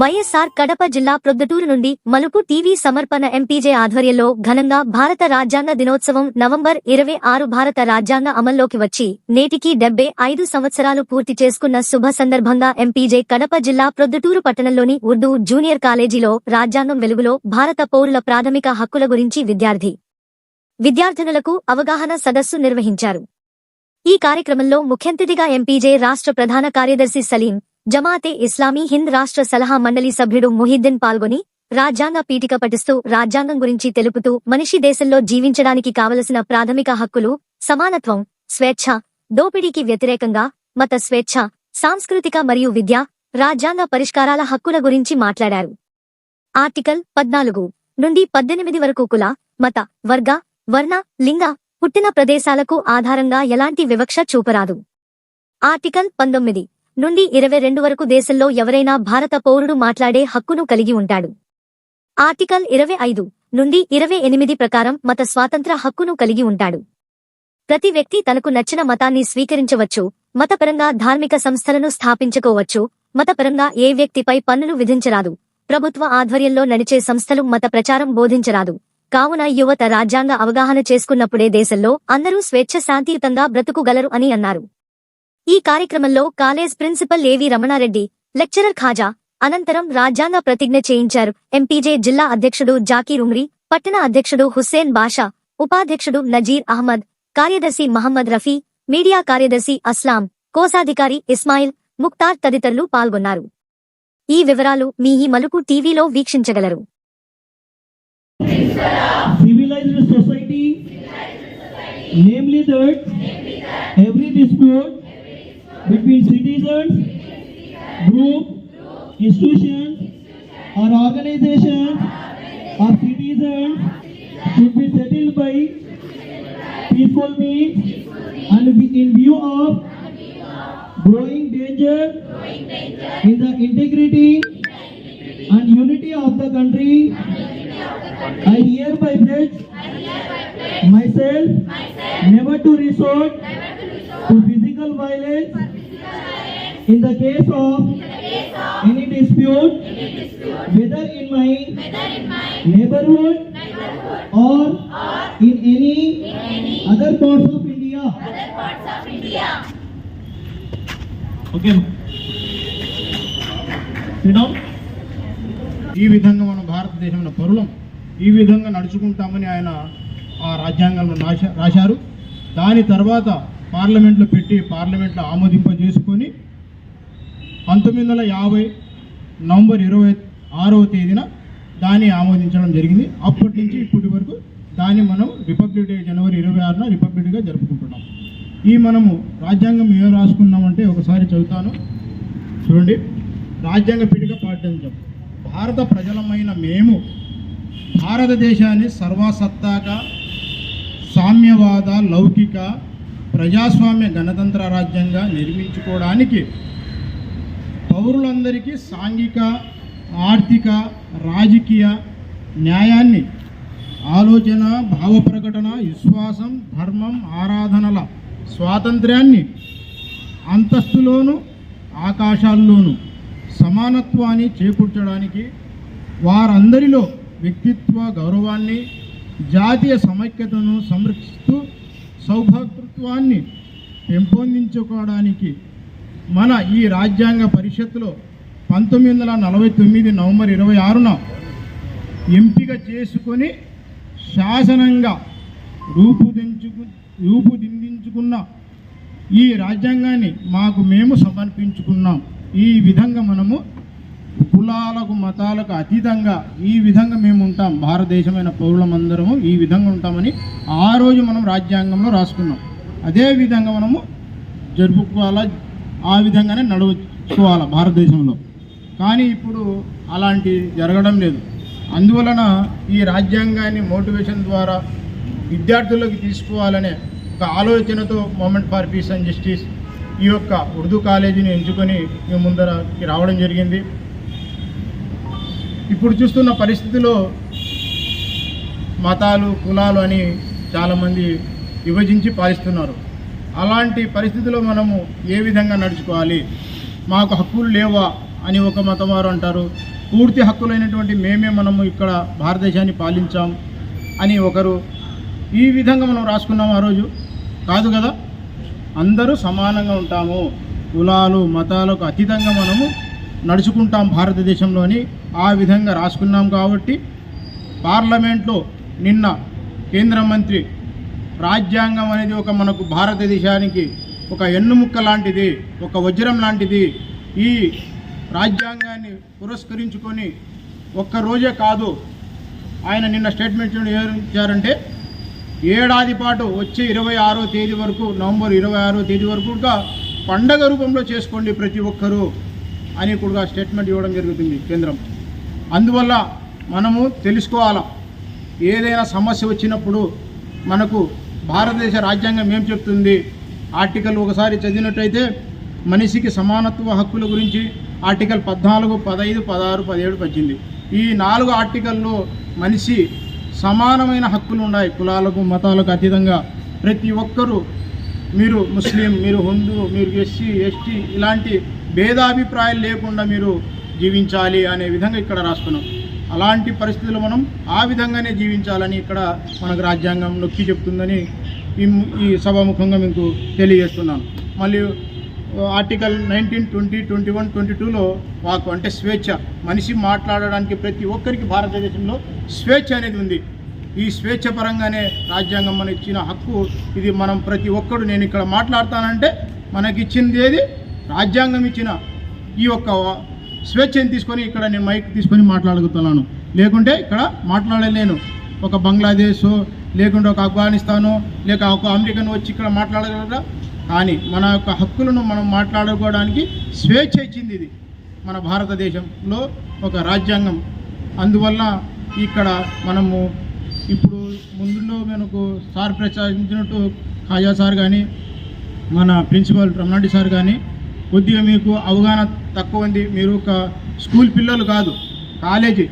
వైఎస్ఆర్ కడప జిల్లా ప్రొద్దుటూరు నుండి మలుపు టీవీ సమర్పణ ఎంపీజే ఆధ్వర్యంలో ఘనంగా భారత రాజ్యాంగ దినోత్సవం నవంబర్ ఇరవై ఆరు భారత రాజ్యాంగ అమల్లోకి వచ్చి నేటికి డెబ్బై ఐదు సంవత్సరాలు పూర్తి చేసుకున్న శుభ సందర్భంగా ఎంపీజే కడప జిల్లా ప్రొద్దుటూరు పట్టణంలోని ఉర్దూ జూనియర్ కాలేజీలో రాజ్యాంగం వెలుగులో భారత పౌరుల ప్రాథమిక హక్కుల గురించి విద్యార్థి విద్యార్థినులకు అవగాహన సదస్సు నిర్వహించారు. ఈ కార్యక్రమంలో ముఖ్యంతిథిగా ఎంపీజే రాష్ట్ర ప్రధాన కార్యదర్శి సలీం జమాతే ఇస్లామీ హింద్ రాష్ట్ర సలహా మండలి సభ్యుడు ముహిద్దీన్ పాల్గొని రాజ్యాంగ పీఠిక పఠిస్తూ రాజ్యాంగం గురించి తెలుపుతూ మనిషి దేశంలో జీవించడానికి కావలసిన ప్రాథమిక హక్కులు సమానత్వం స్వేచ్ఛ దోపిడీకి వ్యతిరేకంగా మత స్వేచ్ఛ సాంస్కృతిక మరియు విద్య రాజ్యాంగ పరిష్కారాల హక్కుల గురించి మాట్లాడారు. ఆర్టికల్ పద్నాలుగు నుండి పద్దెనిమిది వరకు కుల మత వర్గ వర్ణ లింగ పుట్టిన ప్రదేశాలకు ఆధారంగా ఎలాంటి వివక్ష చూపరాదు. ఆర్టికల్ పంతొమ్మిది నుండి ఇరవై రెండు వరకు దేశంలో ఎవరైనా భారత పౌరుడు మాట్లాడే హక్కును కలిగి ఉంటాడు. ఆర్టికల్ ఇరవై ఐదు నుండి ఇరవై ఎనిమిది ప్రకారం మత స్వాతంత్ర హక్కును కలిగి ఉంటాడు. ప్రతి వ్యక్తి తనకు నచ్చిన మతాన్ని స్వీకరించవచ్చు మతపరంగా ధార్మిక సంస్థలను స్థాపించుకోవచ్చు మతపరంగా ఏ వ్యక్తిపై పన్నులు విధించరాదు. ప్రభుత్వ ఆధ్వర్యంలో నడిచే సంస్థలు మత ప్రచారం బోధించరాదు. కావున యువత రాజ్యాంగ అవగాహన చేసుకున్నప్పుడే దేశంలో అందరూ స్వేచ్ఛ శాంతియుతంగా బ్రతుకుగలరు అని అన్నారు. ఈ కార్యక్రమంలో కాలేజ్ ప్రిన్సిపల్ ఏవి రమణారెడ్డి లెక్చరర్ ఖాజా అనంతరం రాజ్యాంగ ప్రతిజ్ఞ చేయించారు. ఎంపీజే జిల్లా అధ్యక్షుడు జాకీర్ ఉమ్రీ పట్టణ అధ్యక్షుడు హుస్సేన్ బాషా ఉపాధ్యక్షుడు నజీర్ అహ్మద్ కార్యదర్శి మహమ్మద్ రఫీ మీడియా కార్యదర్శి అస్లాం కోశాధికారి ఇస్మాయిల్ ముక్తార్ తదితరులు పాల్గొన్నారు. ఈ వివరాలు మీ ఈ మలుపు టీవీలో వీక్షించగలరు. Civilized society, namely that every dispute between citizens, group, institutions, or organizations or citizens should be settled by peaceful means and in view of growing danger in the integrity and unity of the country. I hereby pledge myself never to resort to physical violence in the case of any dispute, whether in my neighborhood or in any other parts of India. Okay. Sit down. ఈ విధంగా మనం భారతదేశంలో పరులం ఈ విధంగా నడుచుకుంటామని ఆయన ఆ రాజ్యాంగంలో రాశా రాశారు దాని తర్వాత పార్లమెంట్లో పెట్టి పార్లమెంట్లో ఆమోదింపజేసుకొని పంతొమ్మిది వందల యాభై నవంబర్ ఇరవై ఆరవ తేదీన దాన్ని ఆమోదించడం జరిగింది. అప్పటి నుంచి ఇప్పటి వరకు దాన్ని మనం రిపబ్లిక్ డే జనవరి ఇరవై ఆరున రిపబ్లిక్ డేగా జరుపుకుంటున్నాం. ఈ మనము రాజ్యాంగం ఏం రాసుకున్నామంటే ఒకసారి చదువుతాను. చూడండి. రాజ్యాంగ పీఠిక పాటించాం భారత ప్రజలమైన మేము భారతదేశాన్ని సర్వసత్తాక సామ్యవాద లౌకిక ప్రజాస్వామ్య గణతంత్ర రాజ్యంగా నిర్మించుకోవడానికి పౌరులందరికీ సాంఘిక ఆర్థిక రాజకీయ న్యాయాన్ని ఆలోచన భావ ప్రకటన విశ్వాసం ధర్మం ఆరాధనల స్వాతంత్ర్యాన్ని అంతస్తులోను ఆకాశాల్లోనూ సమానత్వాన్ని చేకూర్చడానికి వారందరిలో వ్యక్తిత్వ గౌరవాన్ని జాతీయ సమైక్యతను సంరక్షిస్తూ సౌభాతృత్వాన్ని పెంపొందించుకోవడానికి మన ఈ రాజ్యాంగ పరిషత్లో పంతొమ్మిది వందల నలభై తొమ్మిది నవంబర్ ఇరవై ఆరున ఎంపిక చేసుకొని శాసనంగా రూపుదించుకు రూపుదిద్దించుకున్న ఈ రాజ్యాంగాన్ని మాకు మేము సమర్పించుకున్నాం. ఈ విధంగా మనము కులాలకు మతాలకు అతీతంగా ఈ విధంగా మేము ఉంటాం. భారతదేశమైన పౌరులమందరము ఈ విధంగా ఉంటామని ఆ రోజు మనం రాజ్యాంగంలో రాసుకున్నాం. అదే విధంగా మనము జరుపుకోవాలా ఆ విధంగానే నడుచుకోవాలా భారతదేశంలో. కానీ ఇప్పుడు అలాంటి జరగడం లేదు. అందువలన ఈ రాజ్యాంగాన్ని మోటివేషన్ ద్వారా విద్యార్థులకు తీసుకోవాలనే ఒక ఆలోచనతో movement for peace and justice ఈ యొక్క ఉర్దూ కాలేజీని ఎంచుకొని మేము ముందరకి రావడం జరిగింది. ఇప్పుడు చూస్తున్న పరిస్థితిలో మతాలు కులాలు అని చాలామంది విభజించి పాలిస్తున్నారు. అలాంటి పరిస్థితిలో మనము ఏ విధంగా నడుచుకోవాలి? మాకు హక్కులు లేవా అని ఒక మతం వారు అంటారు. పూర్తి హక్కులైనటువంటి మేమే మనము ఇక్కడ భారతదేశాన్ని పాలించాం అని ఒకరు ఈ విధంగా మనం రాసుకున్నాం ఆ రోజు. కాదు కదా? అందరూ సమానంగా ఉంటాము. కులాలు మతాలకు అతీతంగా మనము నడుచుకుంటాం భారతదేశంలోని ఆ విధంగా రాసుకున్నాం కాబట్టి పార్లమెంట్లో నిన్న కేంద్ర మంత్రి రాజ్యాంగం అనేది ఒక మనకు భారతదేశానికి ఒక ఎన్నుముక్క లాంటిది ఒక వజ్రం లాంటిది. ఈ రాజ్యాంగాన్ని పురస్కరించుకొని ఒక్క రోజే కాదు ఆయన నిన్న స్టేట్మెంట్ ఇచ్చారంటే ఏడాది పాటు వచ్చే ఇరవై ఆరో తేదీ వరకు నవంబర్ ఇరవై ఆరో తేదీ వరకు కూడా పండగ రూపంలో చేసుకోండి ప్రతి ఒక్కరూ. అని కూడా స్టేట్మెంట్ ఇవ్వడం జరుగుతుంది కేంద్రం. అందువల్ల మనము తెలుసుకోవాలా ఏదైనా సమస్య వచ్చినప్పుడు మనకు భారతదేశ రాజ్యాంగం ఏం చెప్తుంది? ఆర్టికల్ ఒకసారి చదివినట్టయితే మనిషికి సమానత్వ హక్కుల గురించి ఆర్టికల్ పద్నాలుగు పదహైదు పదహారు పదిహేడు పద్దెనిమిది. ఈ నాలుగు ఆర్టికల్లో మనిషి సమానమైన హక్కులు ఉన్నాయి. కులాలకు మతాలకు అతీతంగా ప్రతి ఒక్కరూ మీరు ముస్లిం మీరు హిందూ మీరు ఎస్సీ ఎస్టీ ఇలాంటి భేదాభిప్రాయాలు లేకుండా మీరు జీవించాలి అనే విధంగా ఇక్కడ రాసుకున్నాం అలాంటి పరిస్థితులు మనం ఆ విధంగానే జీవించాలని ఇక్కడ మనకు రాజ్యాంగం నొక్కి చెప్తుందని ఈ సభాముఖంగా మీకు తెలియజేస్తున్నాను. మళ్ళీ article nineteen twenty twenty one twenty టూలో వాకు అంటే స్వేచ్ఛ. మనిషి మాట్లాడడానికి ప్రతి ఒక్కరికి భారతదేశంలో స్వేచ్ఛ అనేది ఉంది. ఈ స్వేచ్ఛ పరంగానే రాజ్యాంగం మనకి ఇచ్చిన హక్కు. ఇది మనం ప్రతి ఒక్కడు నేను ఇక్కడ మాట్లాడతానంటే మనకి ఇచ్చింది ఏది? రాజ్యాంగం ఇచ్చిన ఈ యొక్క స్వేచ్ఛని తీసుకొని ఇక్కడ నేను మైక్ తీసుకొని మాట్లాడగలుగుతున్నాను లేకుంటే ఇక్కడ మాట్లాడలేను. ఒక బంగ్లాదేశ్ లేకుంటే ఒక ఆఫ్ఘనిస్తాను లేక ఒక అమెరికన్ వచ్చి ఇక్కడ మాట్లాడగలరా? కానీ మన యొక్క హక్కులను మనం మాట్లాడుకోవడానికి స్వేచ్ఛ ఇచ్చింది ఇది. మన భారతదేశంలో ఒక రాజ్యాంగం. అందువల్ల ఇక్కడ మనము ఇప్పుడు ముందులో మనకు సార్ ప్రచారించినట్టు ఖాజా సార్ కానీ మన ప్రిన్సిపల్ రమణాడి సార్ కానీ కొద్దిగా మీకు అవగాహన తక్కువ ఉంది మీరు ఒక స్కూల్ పిల్లలు కాదు కాలేజీ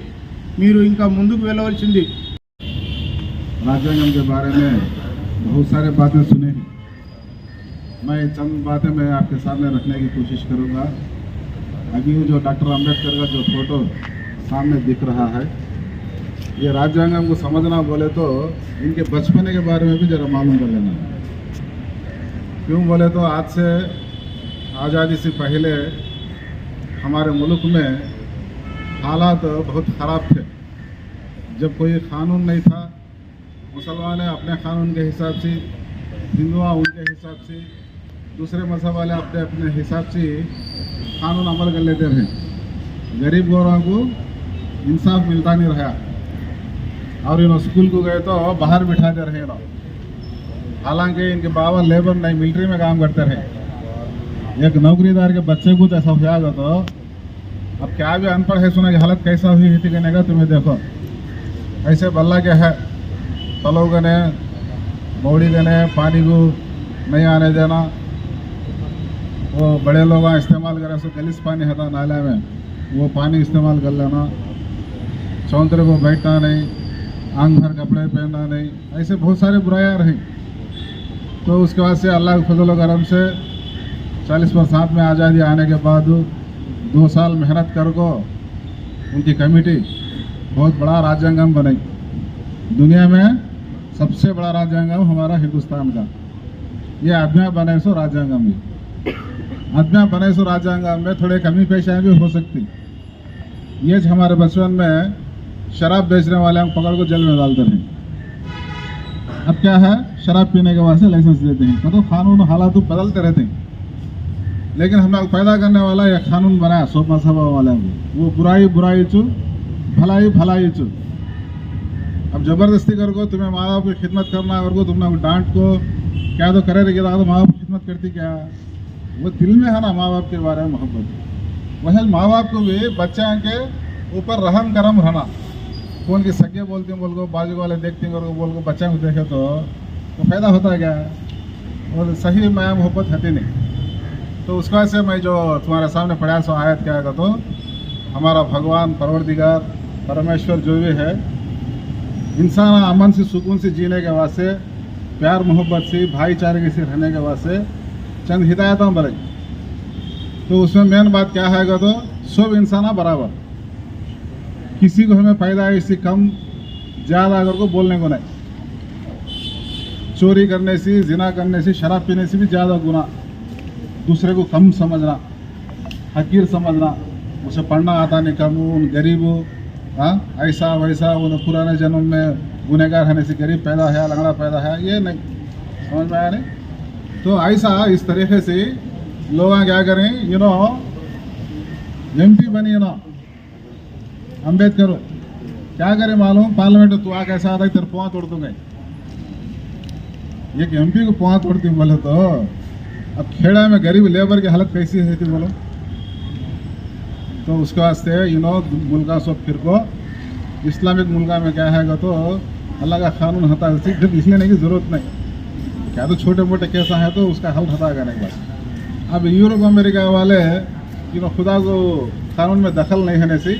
మీరు ఇంకా ముందుకు వెళ్ళవలసింది राज्यांगम के बारे में बहुत सारे बातें सुने हैं मैं चंद बातें मैं आपके सामने रखने की कोशिश करूंगा अभी जो डॉक्टर अंबेडकर का जो फोटो सामने दिख रहा है ये राज्यांगम को समझना बोले तो इनके बचपने के बारे में भी जरा मालूम कर लेना क्यों बोले तो आज से आज़ादी से पहले हमारे मुल्क में हालात बहुत ख़राब थे। जब कोई कानून नहीं था, मुसलमान अपने कानून के हिसाब से हिंदुआ उनके हिसाब से, दूसरे मज़हब वाले अपने अपने हिसाब से कानून अमल कर लेते रहे। गरीब गोरों को इंसाफ मिलता नहीं रहा। और इन स्कूल को गए तो बाहर बिठाते रहे हालाँकि इनके बाबा लेबर नहीं मिलिट्री में काम करते रहे। एक नौकरीदार के बच्चे को तो ऐसा हो तो। अब क्या भी अनपढ़ है, सुना की हालत कैसा हुई थी कहने का तुम्हें देखो। ऐसे बल्ला के है? तलो गने बौड़ी गने पानी को नहीं आने देना। वो बड़े लोग इस्तेमाल करें सो गलिस पानी है था नाले में। वो पानी इस्तेमाल कर लेना। चौंतरे को बैठना नहीं, आंग भर कपड़े पहनना नहीं। ऐसे बहुत सारे बुराइयाँ रही। तो उसके बाद से अल्लाह के फजल करम से चालीस बरसात में आज़ादी आने के बाद दो साल मेहनत कर को उनकी कमेटी बहुत बड़ा राज्यांगम बनाई दुनिया में सबसे बड़ा राज्यांगम हमारा हिंदुस्तान का। ये आज्ञा बने सो राज्यांगम ये आज्ञा बने सो राज्यांगम में थोड़े कमी पेशाएँ भी हो सकती। ये हमारे बचपन में शराब बेचने वाले हम पकड़ को जेल में डालते थे। अब क्या है? शराब पीने के वास्ते लाइसेंस देते हैं। मतलब तो कानून हालात तो बदलते रहते हैं। लेकिन हमें पैदा करने वाला यह कानून बनाया सो मज़हब वाले वो बुराई बुराई चु भलाई भलाई चु अब ज़बरदस्ती कर को तुम्हें माँ बाप की खिदमत करना और को तुमने डांट को क्या तो करे रही तो माँ बाप की खिदमत करती क्या? वो दिल में है ना माँ बाप के बारे में मोहब्बत। वही माँ बाप को भी बच्चे के ऊपर रहम करम रहना। कौन की सगे बोलते हैं बोल को बाजू वाले देखते हैं को बोल को बच्चे को देखे तो तो फ़ायदा होता है क्या? और सही माया मोहब्बत होती नहीं। तो उसका से मैं जो तुम्हारे सामने पढ़ा सो आयत क्या है तो हमारा भगवान परवरदिगार, परमेश्वर जो भी है, इंसान अमन से, सुकून से जीने के वास्ते, प्यार मोहब्बत से, भाईचारे से रहने के वास्ते चंद हिदायतों बनाई तो उसमें मेन बात क्या है तो सब इंसान बराबर। किसी को हमें पैदाइश से कम, ज़्यादा अगर को बोलने को नहीं। चोरी करने से, जिना करने से, शराब पीने से भी ज़्यादा गुना दूसरे को कम समझना हकीर समझना, उसे पढ़ना आता नहीं कम उन गरीब हाँ ऐसा, वैसा उन पुराने जन्म में गुनहगार होने से गरीब पैदा है, लंगड़ा पैदा है, ये नहीं, समझ में आया नहीं? तो ऐसा, इस तरीके से लोग क्या करें यू नो एम पी बनी ना अंबेडकर क्या करे मालूम? पार्लियामेंट में तू आ कैसा आता है तेरे पुआ तोड़ दूँगा। एक एमपी को पुआ तोड़ती बोले तो अब खेड़ा में गरीब लेबर की हालत कैसी है थी बोलो? तो उसके वास्ते यू नो मुल्का सब फिर को इस्लामिक मुल्का में क्या है तो अल्लाह का कानून हता सिर्फ़ इसलिए नहीं की ज़रूरत नहीं। क्या तो छोटे मोटे केस हैं तो उसका हल हटा करने के बाद। अब यूरोप अमेरिका वाले यू नो खुदा को कानून में दखल नहीं होने से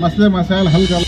मसले मसाइल हल कर